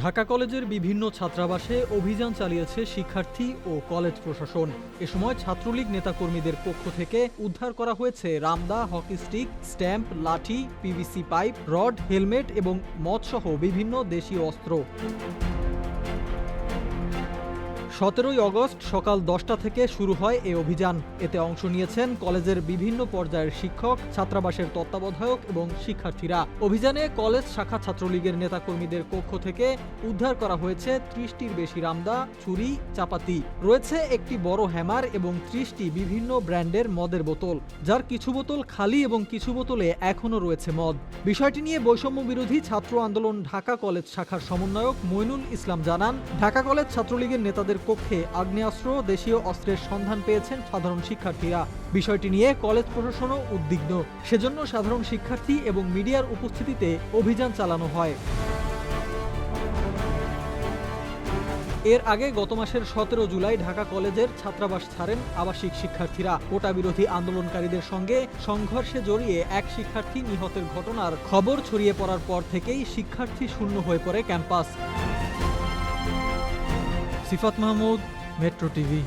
ঢাকা কলেজের বিভিন্ন ছাত্রাবাসে অভিযান চালিয়েছে শিক্ষার্থী ও কলেজ প্রশাসন। এ সময় ছাত্রলীগ নেতাকর্মীদের পক্ষ থেকে উদ্ধার করা হয়েছে রামদা, হকি স্টিক, স্ট্যাম্প, লাঠি, পিভিসি পাইপ, রড, হেলমেট এবং মদসহ বিভিন্ন দেশীয় অস্ত্র। সতেরোই অগস্ট সকাল দশটা থেকে শুরু হয় এ অভিযান। এতে অংশ নিয়েছেন কলেজের বিভিন্ন পর্যায়ের শিক্ষক, ছাত্রাবাসের তত্ত্বাবধায়ক এবং শিক্ষার্থীরা। অভিযানে কলেজ শাখা ছাত্রলীগের নেতাকর্মীদের কক্ষ থেকে উদ্ধার করা হয়েছে ত্রিশটির বেশি রামদা, ছুরি, চাপাতি। রয়েছে একটি বড় হ্যামার এবং ত্রিশটি বিভিন্ন ব্র্যান্ডের মদের বোতল। যার কিছু বোতল খালি এবং কিছু বোতলে এখনও রয়েছে মদ। বিষয়টি নিয়ে বৈষম্য বিরোধী ছাত্র আন্দোলন ঢাকা কলেজ শাখার সমন্বয়ক মইনুল ইসলাম জানান, ঢাকা কলেজ ছাত্রলীগের নেতাদের কক্ষে আগ্নেয়াস্ত্র, দেশীয় অস্ত্রের সন্ধান পেয়েছেন সাধারণ শিক্ষার্থীরা। বিষয়টি নিয়ে কলেজ প্রশাসনও উদ্বিগ্ন। সেজন্য সাধারণ শিক্ষার্থী এবং মিডিয়ার উপস্থিতিতে অভিযান চালানো হয়। এর আগে গত মাসের সতেরো জুলাই ঢাকা কলেজের ছাত্রাবাস ছাড়েন আবাসিক শিক্ষার্থীরা। কোটা বিরোধী আন্দোলনকারীদের সঙ্গে সংঘর্ষে জড়িয়ে এক শিক্ষার্থী নিহতের ঘটনার খবর ছড়িয়ে পড়ার পর থেকেই শিক্ষার্থী শূন্য হয়ে পড়ে campus. সিফাত মাহমুদ মেট্রো টিভি